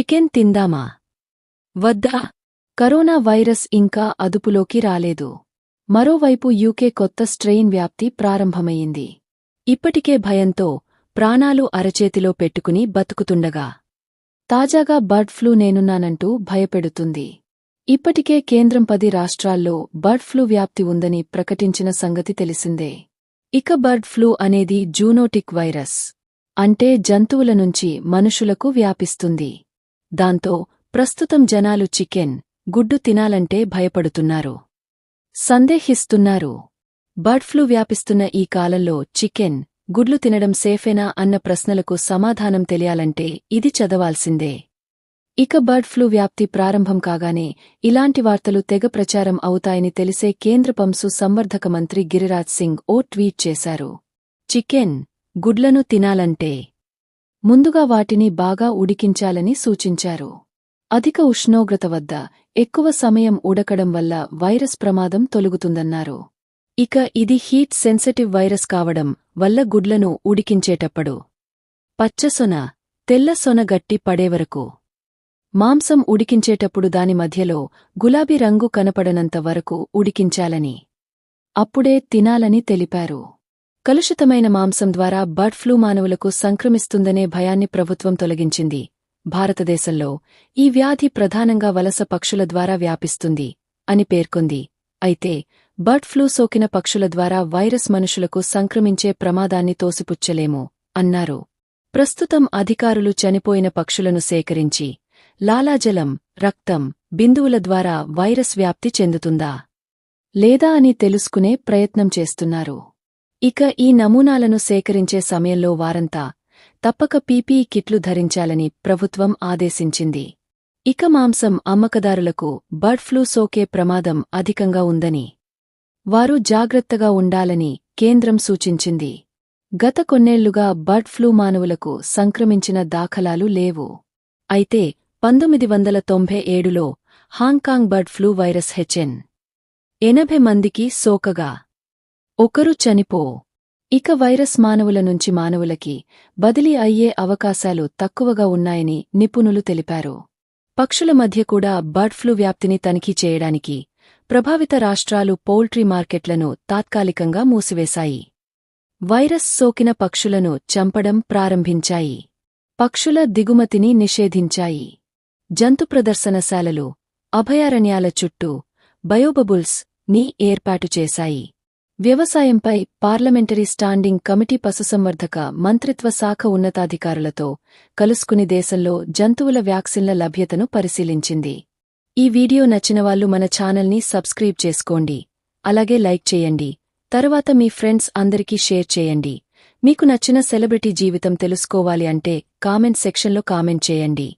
Chicken తిందామా? వద్దా? Corona virus ఇంకా అదుపులోకి రాలేదు. మరోవైపు యూకే కొత్త స్ట్రెయిన్ వ్యాప్తి ప్రారంభమయ్యింది ఇప్పటికే భయంతో ప్రాణాలు అరచేతిలో పెట్టుకుని బతుకుతుండగా. తాజాగా బర్డ్ ఫ్లూ నేనున్నానంటూ భయపెడుతుంది. ఇప్పటికే కేంద్రం పది రాష్ట్రాల్లో బర్డ్ ఫ్లూ వ్యాప్తి ఉందని ప్రకటించిన సంగతి తెలిసిందే. ఇక బర్డ్ ఫ్లూ అనేది జూనోటిక్ వైరస్. అంటే జంతువుల నుంచి మనుషులకు వ్యాపిస్తుంది. దాంతో ప్రస్తుతం జనాలు చికెన్ గుడ్డు తినాలంటే భయపడుతున్నారు. సందేహిస్తున్నారు. బర్డ్ ఫ్లూ వ్యాపిస్తున్న ఈ కాలంలో చికెన్ గుడ్లు తినడం సేఫేనా అన్న ప్రశ్నలకు సమాధానం తెలియాలంటే ఇది చదవాల్సిందే. ఇక బర్డ్ ఫ్లూ వ్యాప్తి ప్రారంభం కాగానే ఇలాంటి వార్తలు తెగ ప్రచారం అవుతాయని తెలిసే కేంద్ర పంసు సంవర్ధక మంత్రి గిరిరాజ్ సింగ్ ఓ ట్వీట్ చేశారు. చికెన్ గుడ్లను తినాలంటే ముందుగా వాటిని బాగా ఉడికించాలని సూచించారు. అధిక ఉష్ణోగ్రత వద్ద ఎక్కువ సమయం ఉడకడం వల్ల వైరస్ ప్రమాదం తొలుగుతుందన్నారు. ఇక ఇది హీట్ సెన్సిటివ్ వైరస్ కావడం వల్ల గుడ్లను ఉడికించేటప్పుడు పచ్చసొన తెల్ల సొన గట్టి పడేవరకు మాంసం ఉడికించేటప్పుడు దాని మధ్యలో గులాబీ రంగు కనపడనంత వరకు ఉడికించాలని. అప్పుడే తినాలని తెలిపారు. కలుషితమైన మాంసం ద్వారా బర్డ్ ఫ్లూ మానవులకు సంక్రమిస్తుందనే భయాన్ని ప్రభుత్వం తొలగించింది. భారతదేశంలో ఈ వ్యాధి ప్రధానంగా వలస పక్షుల ద్వారా వ్యాపిస్తుంది అని పేర్కొంది. అయితే బర్డ్ ఫ్లూ సోకిన పక్షుల ద్వారా వైరస్ మనుషులకు సంక్రమించే ప్రమాదాన్ని తోసిపుచ్చలేము అన్నారు. ప్రస్తుతం అధికారులు చనిపోయిన పక్షులను సేకరించి లాలాజలం రక్తం బిందువుల ద్వారా వైరస్ వ్యాప్తి చెందుతుందా లేదా అని తెలుసుకునే ప్రయత్నం చేస్తున్నారు. ఇక ఈ నమూనాలను సేకరించే సమయంలో వారంతా తప్పక పీపీఈ కిట్లు ధరించాలని ప్రభుత్వం ఆదేశించింది. ఇక మాంసం అమ్మకదారులకు బర్డ్ ఫ్లూ సోకే ప్రమాదం అధికంగా ఉందని వారు జాగ్రత్తగా ఉండాలని కేంద్రం సూచించింది. గత కొన్నేళ్ళుగా బర్డ్ ఫ్లూ మానవులకు సంక్రమించిన దాఖలాలు లేవు. అయితే పంతొమ్మిది వందల తొంభై ఏడులో Hong Kong bird flu virus HN ఎనభై మందికి సోకగా ఒకరు చనిపో. ఇక వైరస్ మానవుల నుంచి మానవులకి బదిలీ అయ్యే అవకాశాలు తక్కువగా ఉన్నాయని నిపుణులు తెలిపారు. పక్షుల మధ్య కూడా బర్డ్ ఫ్లూ వ్యాప్తిని తనిఖీ చేయడానికి ప్రభావిత రాష్ట్రాలు పౌల్ట్రీ మార్కెట్లను తాత్కాలికంగా మూసివేశాయి. వైరస్ సోకిన పక్షులను చంపడం ప్రారంభించాయి. పక్షుల దిగుమతిని నిషేధించాయి. జంతు ప్రదర్శనశాలలు అభయారణ్యాల చుట్టూ బయోబబుల్స్ని ఏర్పాటు చేశాయి. వ్యవసాయంపై పార్లమెంటరీ స్టాండింగ్ కమిటీ పశుసంవర్ధక మంత్రిత్వ శాఖ ఉన్నతాధికారులతో కలుసుకుని దేశంలో జంతువుల వ్యాక్సిన్ల లభ్యతను పరిశీలించింది. ఈ వీడియో నచ్చినవాళ్ళు మన ఛానల్ని సబ్స్క్రైబ్ చేసుకోండి. అలాగే లైక్ చేయండి. తరువాత మీ ఫ్రెండ్స్ అందరికీ షేర్ చేయండి. మీకు నచ్చిన సెలబ్రిటీ జీవితం తెలుసుకోవాలి అంటే కామెంట్ సెక్షన్లో కామెంట్ చేయండి.